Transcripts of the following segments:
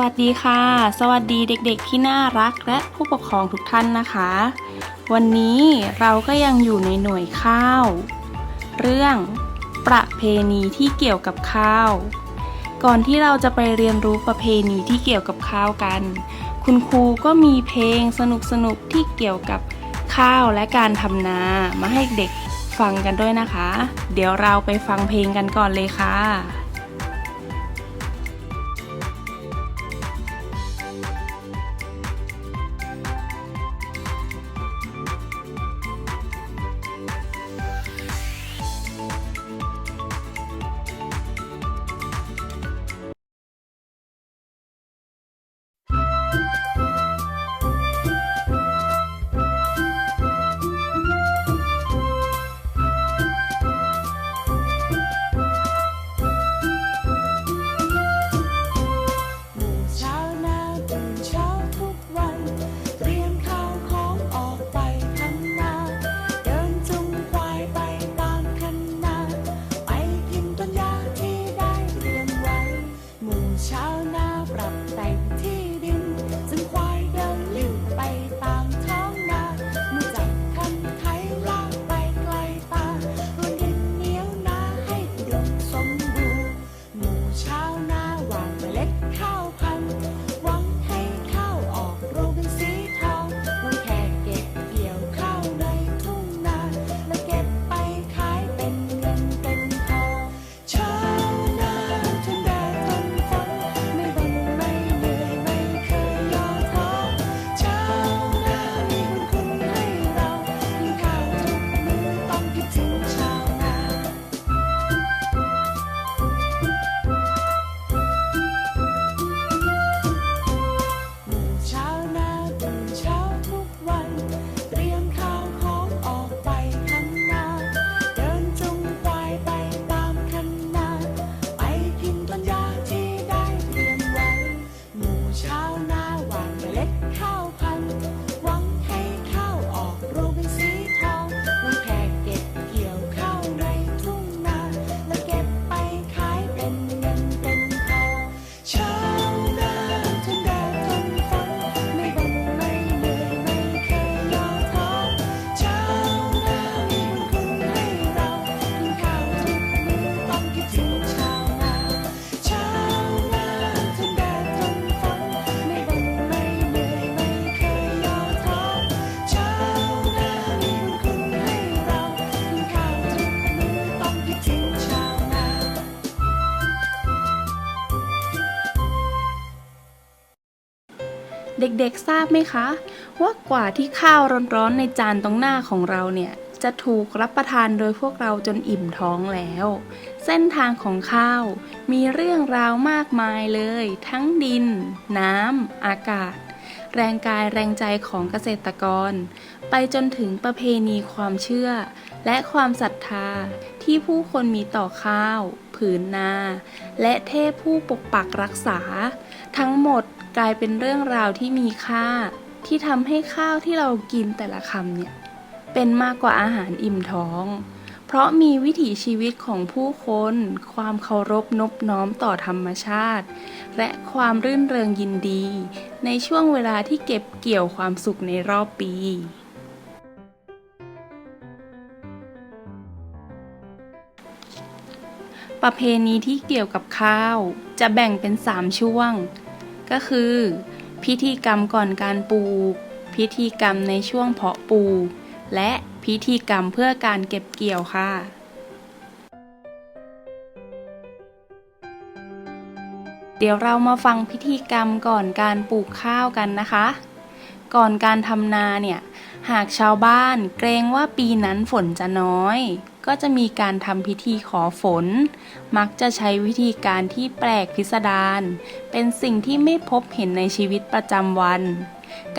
วัสดีค่ะ สวัสดีเด็กๆที่น่ารักและผู้ปกครองทุกท่านนะคะ วันนี้เราก็ยังอยู่ในหน่วยข้าว เรื่องประเพณีที่เกี่ยวกับข้าว ก่อนที่เราจะไปเรียนรู้ประเพณีที่เกี่ยวกับข้าวกัน คุณครูก็มีเพลงสนุกๆที่เกี่ยวกับข้าวและการทำนามาให้เด็กฟังกันด้วยนะคะ เดี๋ยวเราไปฟังเพลงกันก่อนเลยค่ะ เด็กๆทราบไหมคะ ว่ากว่าที่ข้าวร้อนๆในจานตรงหน้าของเราเนี่ย จะถูกรับประทานโดยพวกเราจนอิ่มท้องแล้ว เส้นทางของข้าวมีเรื่องราวมากมายเลย ทั้งดิน น้ำอากาศ แรงกายแรงใจของเกษตรกร ไปจนถึงประเพณีความเชื่อ และความศรัทธาที่ผู้คนมีต่อข้าว ผืนนา และเทพผู้ปกปักรักษา ทั้งหมด กลายเป็นเรื่องราวที่มีค่า ที่ทำให้ข้าวที่เรากินแต่ละคำเนี่ย เป็นมากกว่าอาหารอิ่มท้อง เพราะมีวิถีชีวิตของผู้คน ความเคารพนบน้อมต่อธรรมชาติ และความรื่นเริงยินดี ในช่วงเวลาที่เก็บเกี่ยวความสุขในรอบปีประเพณีที่เกี่ยวกับข้าว จะแบ่งเป็น 3 ช่วง ก็คือ พิธีกรรมก่อนการปลูก พิธีกรรมในช่วงเพาะปลูก และพิธีกรรมเพื่อการเก็บเกี่ยวค่ะเดี๋ยวเรามาฟังพิธีกรรมก่อนการปลูกข้าวกันนะคะ ก่อนการทำนาเนี่ย หากชาวบ้านเกรงว่าปีนั้นฝนจะน้อย ก็จะมีการทำพิธีขอฝน มักจะใช้วิธีการที่แปลกพิสดารเป็นสิ่งที่ไม่พบเห็นในชีวิตประจำวัน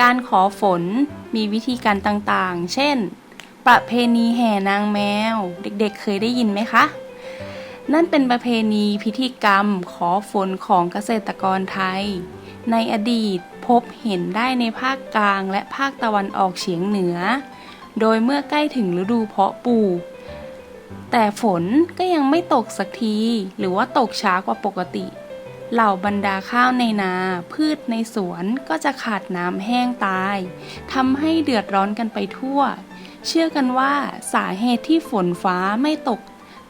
การขอฝนมีวิธีการต่างๆ เช่น ประเพณีแห่นางแมว เด็กๆเคยได้ยินไหมคะ นั่นเป็นประเพณีพิธีกรรมขอฝนของเกษตรกรไทย ในอดีตพบเห็นได้ในภาคกลางและภาคตะวันออกเฉียงเหนือ โดยเมื่อใกล้ถึงฤดูเพาะปลูก แต่ฝนก็ยังไม่ตกสักที หรือว่าตกช้ากว่าปกติ เหล่าบรรดาข้าวในนา พืชในสวนก็จะขาดน้ำแห้งตายทำให้เดือดร้อนกันไปทั่ว เชื่อกันว่าสาเหตุที่ฝนฟ้าไม่ตก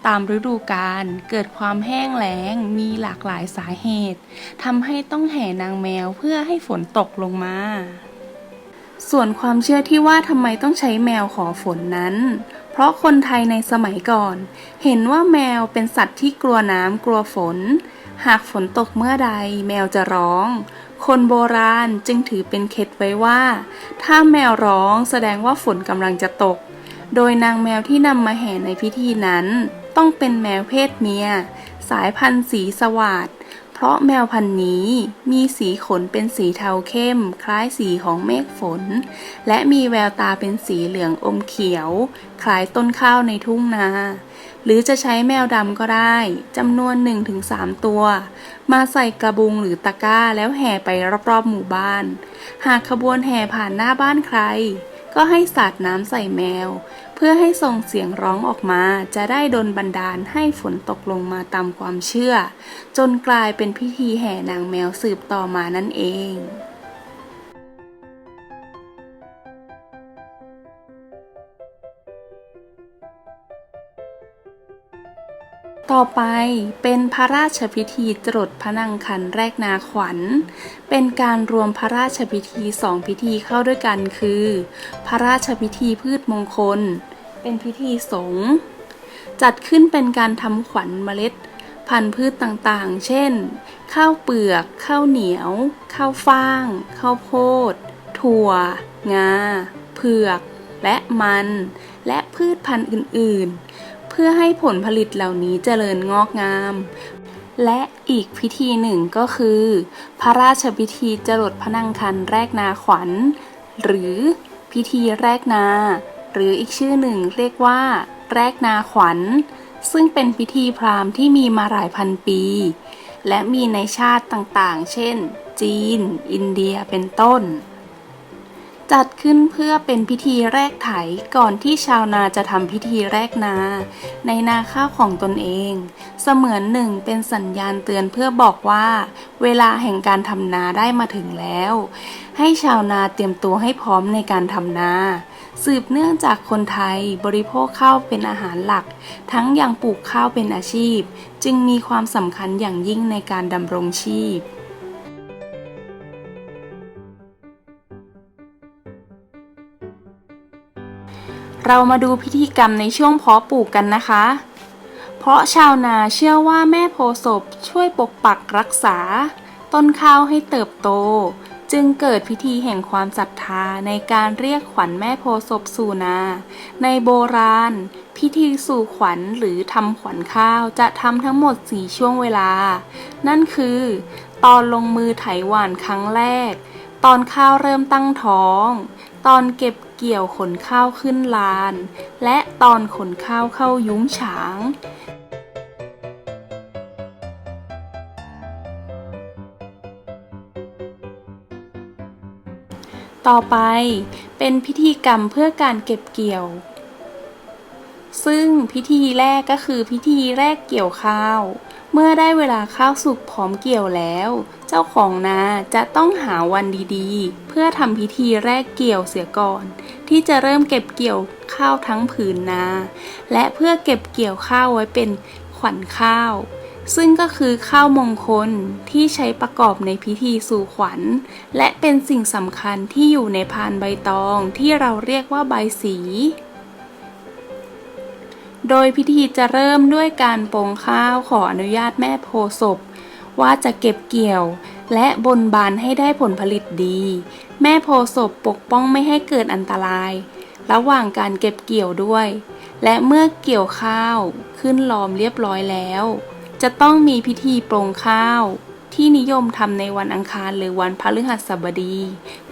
ตามฤดูกาลเกิดความแห้งแล้งมีหลากหลายสาเหตุทำให้ต้องแห่นางแมวเพื่อให้ฝนตกลงมา ส่วนความเชื่อที่ว่าทำไมต้องใช้แมวขอฝนนั้น เพราะคนไทยในสมัยก่อน เห็นว่าแมวเป็นสัตว์ที่กลัวน้ำกลัวฝน หากฝนตกเมื่อใดแมวจะร้อง คนโบราณจึงถือเป็นเคล็ดไว้ว่า ถ้าแมวร้องแสดงว่าฝนกำลังจะตก โดยนางแมวที่นำมาแห่ในพิธีนั้น ต้องเป็นแมวเพศเมีย สายพันธุ์สีสวาด เพราะแมวพันธุ์นี้มีสีขนเป็นสีเทาเข้ม คล้ายสีของเมฆฝน และมีแววตาเป็นสีเหลืองอมเขียว คล้ายต้นข้าวในทุ่งนา หรือจะใช้แมวดำก็ได้จำนวน 1-3 ตัว มาใส่กระบุงหรือตะกร้าแล้วแห่ไปรอบๆหมู่บ้าน หากขบวนแห่ผ่านหน้าบ้านใคร ก็ให้สาดน้ำใส่แมว เพื่อให้ส่งเสียงร้องออกมา จะได้ดนบันดาลให้ฝนตกลงมาตามความเชื่อ จนกลายเป็นพิธีแห่นางแมวสืบต่อมานั่นเอง ต่อไปเป็นพระราชพิธีจรดพระนางคันแรกนาขวัญ เป็นการรวมพระราชพิธีสองพิธีเข้าด้วยกันคือ พระราชพิธีพืชมงคล เป็นพิธีสงฆ์จัดขึ้นเป็นการทำขวัญเมล็ด พันธุ์พืชต่างๆ เช่น ข้าวเปลือก ข้าวเหนียว ข้าวฟ่าง ข้าวโพด ถั่ว งา เผือก และมัน และพืชพันธุ์อื่นๆ พื่อให้ผลผลิตเหล่านี้เจริญงอกงาม และอีกพิธีหนึ่งก็คือ พระราชพิธีจรดพนางคันแรกนาขวัญ หรือพิธีแรกนา หรืออีกชื่อหนึ่งเรียกว่า แรกนาขวัญ ซึ่งเป็นพิธีพราหมณ์ที่มีมาหลายพันปี และมีในชาติต่างๆ เช่น จีน อินเดียเป็นต้น จัดขึ้นเพื่อเป็นพิธีแรกไถก่อนที่ชาวนาจะทำพิธีแรกนา ในนาข้าวของตนเอง เสมือนหนึ่งเป็นสัญญาณเตือนเพื่อบอกว่า เวลาแห่งการทำนาได้มาถึงแล้ว ให้ชาวนาเตรียมตัวให้พร้อมในการทำนาสืบเนื่องจากคนไทยบริโภคข้าวเป็นอาหารหลัก ทั้งยังปลูกข้าวเป็นอาชีพ จึงมีความสำคัญอย่างยิ่งในการดำรงชีพ เรามาดูพิธีกรรมในช่วงเพาะปลูกกันนะคะ เพราะชาวนาเชื่อว่าแม่โพศพช่วยปกปักรักษา ต้นข้าวให้เติบโต จึงเกิดพิธีแห่งความศรัทธาในการเรียกขวัญแม่โพศพสู่นา ในโบราณ พิธีสู่ขวัญหรือทำขวัญข้าวจะทำทั้งหมดสี่ช่วงเวลา นั่นคือ ตอนลงมือไถหว่านครั้งแรก ตอนข้าวเริ่มตั้งท้อง ตอนเก็บ เกี่ยวขนข้าวขึ้นลาน และตอนขนข้าวเข้ายุ้งฉาง ต่อไปเป็นพิธีกรรมเพื่อการเก็บเกี่ยว ซึ่งพิธีแรกก็คือพิธีแรกเกี่ยวข้าว เมื่อได้เวลาข้าวสุกพร้อมเกี่ยวแล้ว เจ้าของนาจะต้องหาวันดีๆ เพื่อทำพิธีแรกเกี่ยวเสียก่อน ที่จะเริ่มเก็บเกี่ยวข้าวทั้งผืนนา และเพื่อเก็บเกี่ยวข้าวไว้เป็นขวัญข้าว ซึ่งก็คือข้าวมงคลที่ใช้ประกอบในพิธีสู่ขวัญ และเป็นสิ่งสำคัญที่อยู่ในพานใบตองที่เราเรียกว่าใบสี โดยพิธีจะเริ่มด้วยการปรงข้าวขออนุญาตแม่โพศพ ว่าจะเก็บเกี่ยว และบนบานให้ได้ผลผลิตดี แม่โพศพปกป้องไม่ให้เกิดอันตราย ระหว่างการเก็บเกี่ยวด้วย และเมื่อเกี่ยวข้าวขึ้นล้อมเรียบร้อยแล้ว จะต้องมีพิธีปรงข้าว ที่นิยมทำในวันอังคารหรือวันพฤหัสบดี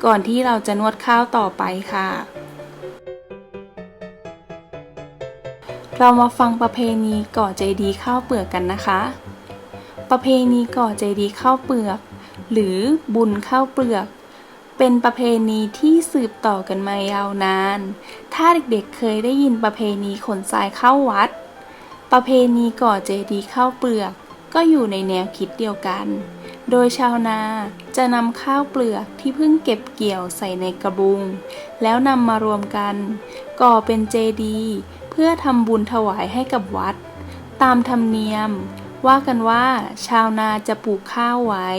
ก่อนที่เราจะนวดข้าวต่อไปค่ะ เรามาฟังประเพณีก่อใจดีข้าวเปลือกกันนะคะ ประเพณีก่อใจดีข้าวเปลือก หรือบุญข้าวเปลือก เป็นประเพณีที่สืบต่อกันมายาวนาน ถ้าเด็กๆเคยได้ยินประเพณีขนทรายเข้าวัด ประเพณีก่อเจดีข้าวเปลือก ก็อยู่ในแนวคิดเดียวกัน โดยชาวนาจะนำข้าวเปลือกที่เพิ่งเก็บเกี่ยวใส่ในกระบุง แล้วนำมารวมกัน ก่อเป็นเจดี พื่อทำบุญถวายให้กับวัด ตามธรรมเนียม ว่ากันว่าชาวนาจะปลูกข้าวไว้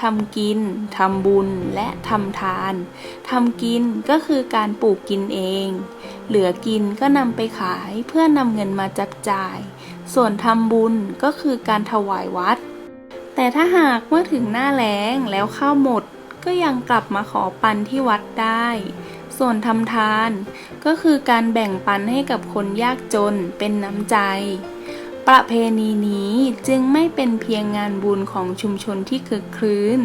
ทำกินทำบุญและทำทานทำกินก็คือการปลูกกินเอง เหลือกินก็นำไปขายเพื่อนำเงินมาจับจ่าย ส่วนทำบุญก็คือการถวายวัด แต่ถ้าหากเมื่อถึงหน้าแล้งแล้วข้าวหมดก็ยังกลับมาขอปันที่วัดได้ ส่วนทำทาน ก็คือการแบ่งปันให้กับคนยากจนเป็นน้ำใจ ประเพณีนี้จึงไม่เป็นเพียงงานบุญของชุมชนที่คึกครื้น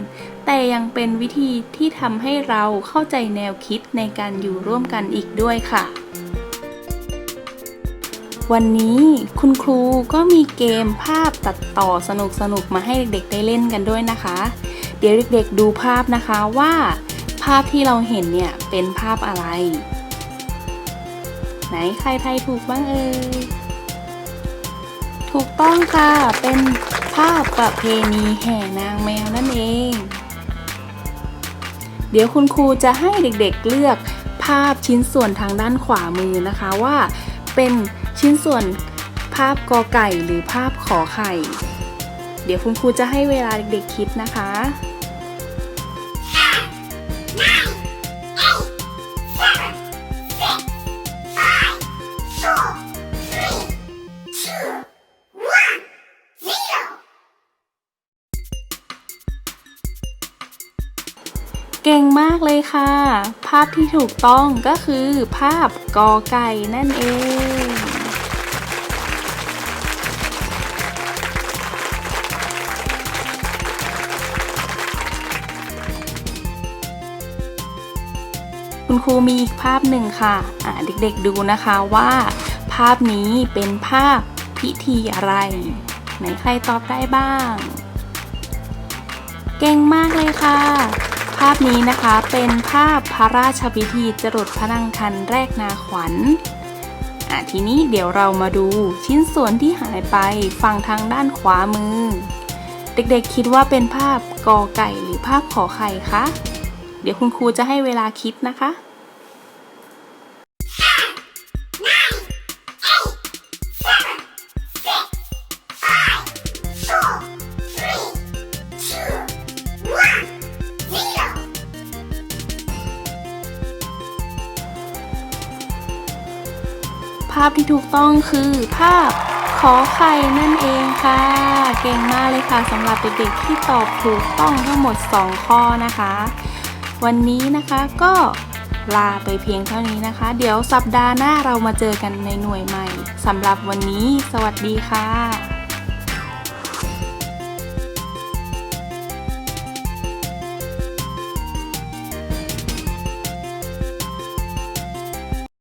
แต่ยังเป็นวิธีที่ทำให้เราเข้าใจแนวคิดในการอยู่ร่วมกันอีกด้วยค่ะวันนี้คุณครูก็มีเกมภาพตัดต่อสนุกๆ มาให้เด็กๆ ได้เล่นกันด้วยนะคะ เดี๋ยวเด็กๆ ดูภาพนะคะว่าาพที่เราเห็นเนี่ยเป็นภาพอะไร ไหนใครไทยถูกบ้างเอ่ย ถูกต้องค่ะ เป็นภาพประเพณีแห่นางแมวนั่นเอง เดี๋ยวคุณครูจะให้เด็กๆเลือกภาพชิ้นส่วนทางด้านขวามือนะคะว่าเป็นชิ้นส่วนภาพกอไก่หรือภาพขอไข่ เดี๋ยวคุณครูจะให้เวลาเด็กๆคิดนะคะ เก่งมากเลยค่ะ ภาพที่ถูกต้องก็คือภาพกอไก่นั่นเองคุณครูมีอีกภาพหนึ่งค่ะอ่าเด็กๆดูนะคะว่า ภาพนี้เป็นภาพพิธีอะไร ไหนใครตอบได้บ้าง เก่งมากเลยค่ะ ภาพนี้นะคะเป็นภาพพระราชพิธีจรดพระนางคันแรกนาขวัญอะทีนี้เดี๋ยวเรามาดูชิ้นส่วนที่หายไปฝั่งทางด้านขวามือ เด็กๆคิดว่าเป็นภาพกอไก่หรือภาพขอไข่คะ เดี๋ยวคุณครูจะให้เวลาคิดนะคะ พที่ถูกต้องคือภาพขอไข่นั่นเองค่ะ เก่งมากเลยค่ะสำหรับเด็กๆที่ตอบถูกต้องทั้งหมด 2 ข้อนะคะ วันนี้นะคะก็ลาไปเพียงเท่านี้นะคะ เดี๋ยวสัปดาห์หน้าเรามาเจอกันในหน่วยใหม่สำหรับวันนี้ สวัสดีค่ะ